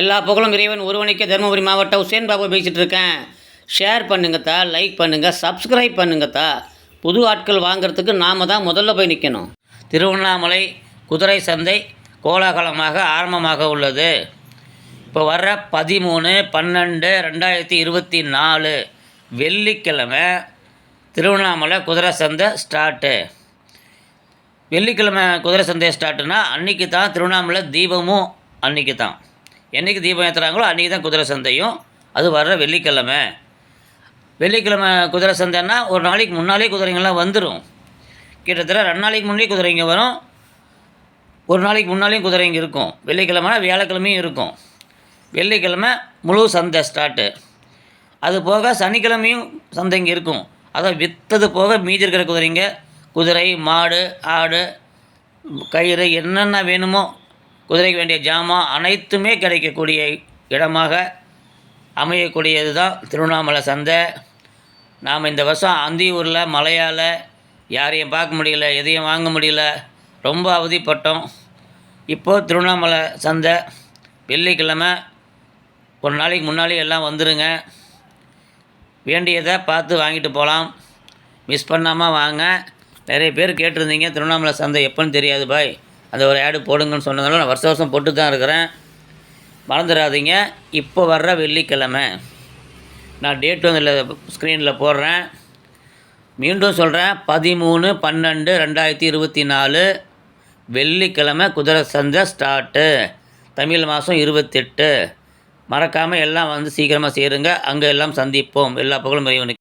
எல்லா புகழும் இறைவன் ஒருவனுக்கே தருமபுரி மாவட்டம் உசேன் பாபு பேசிகிட்டு இருக்கேன். ஷேர் பண்ணுங்கத்தா லைக் பண்ணுங்கள் சப்ஸ்கிரைப் பண்ணுங்கத்தா புது ஆட்கள் வாங்குறதுக்கு நாம் தான் முதல்ல போய் நிற்கணும் திருவண்ணாமலை குதிரை சந்தை கோலாகலமாக ஆரம்பமாக உள்ளது. இப்போ வர்ற பதிமூணு பன்னெண்டு ரெண்டாயிரத்தி இருபத்தி நாலு வெள்ளிக்கிழமை திருவண்ணாமலை குதிரை சந்தை ஸ்டார்ட்டு வெள்ளிக்கிழமை குதிரை சந்தை ஸ்டார்ட்டுனா அன்றைக்கி தான் திருவண்ணாமலை தீபமும் அன்றைக்கி தான். என்றைக்கு தீபம் ஏற்றுறாங்களோ அன்றைக்கி தான் குதிரை சந்தையும். அது வர்ற வெள்ளிக்கிழமை. வெள்ளிக்கிழமை குதிரை சந்தைன்னா ஒரு நாளைக்கு முன்னாலே குதிரைங்கள்லாம் வந்துடும் கிட்டத்தட்ட ரெண்டு நாளைக்கு முன்னாடி குதிரைங்க வரும். ஒரு நாளைக்கு முன்னாலேயும் குதிரைங்க இருக்கும். வெள்ளிக்கிழமைனா வியாழக்கிழமையும் இருக்கும். வெள்ளிக்கிழமை முழு சந்தை ஸ்டார்ட்டு அது போக சனிக்கிழமையும் சந்தைங்க இருக்கும். அதை விற்றது போக மீதி இருக்கிற குதிரைங்க குதிரை மாடு ஆடு கயிறு என்னென்ன வேணுமோ குதிரைக்கு வேண்டிய ஜாமான் அனைத்துமே கிடைக்கக்கூடிய இடமாக அமையக்கூடியது தான் திருவண்ணாமலை சந்தை. நாம் இந்த வருஷம் அந்தியூரில் மழையால் யாரையும் பார்க்க முடியல எதையும் வாங்க முடியல ரொம்ப அவதிப்பட்டோம். இப்போது திருவண்ணாமலை சந்தை வெள்ளிக்கிழமை ஒரு நாளைக்கு முன்னாலே எல்லாம் வந்துடுங்க வேண்டியதை பார்த்து வாங்கிட்டு போகலாம் மிஸ் பண்ணாமல் வாங்க. நிறைய பேர் கேட்டிருந்தீங்க திருவண்ணாமலை சந்தை எப்போன்னு தெரியாது பாய். அந்த ஒரு ஆடு போடுங்கன்னு சொன்னதால நான் வருஷம் வருஷம் போட்டு தான் இருக்கிறேன். மறந்துடாதீங்க. இப்போ வர்ற வெள்ளிக்கிழமை. நான் டேட் வந்து ஸ்க்ரீனில் போடுறேன். மீண்டும் சொல்கிறேன் பதிமூணு பன்னெண்டு ரெண்டாயிரத்தி இருபத்தி நாலு வெள்ளிக்கிழமை குதிரை சந்தை ஸ்டார்ட்டு தமிழ் மாதம் இருபத்தெட்டு. மறக்காமல் எல்லாம் வந்து சீக்கிரமாக சேருங்க. அங்கே எல்லாம் சந்திப்போம். எல்லா புகழும் இறைவனுக்கு.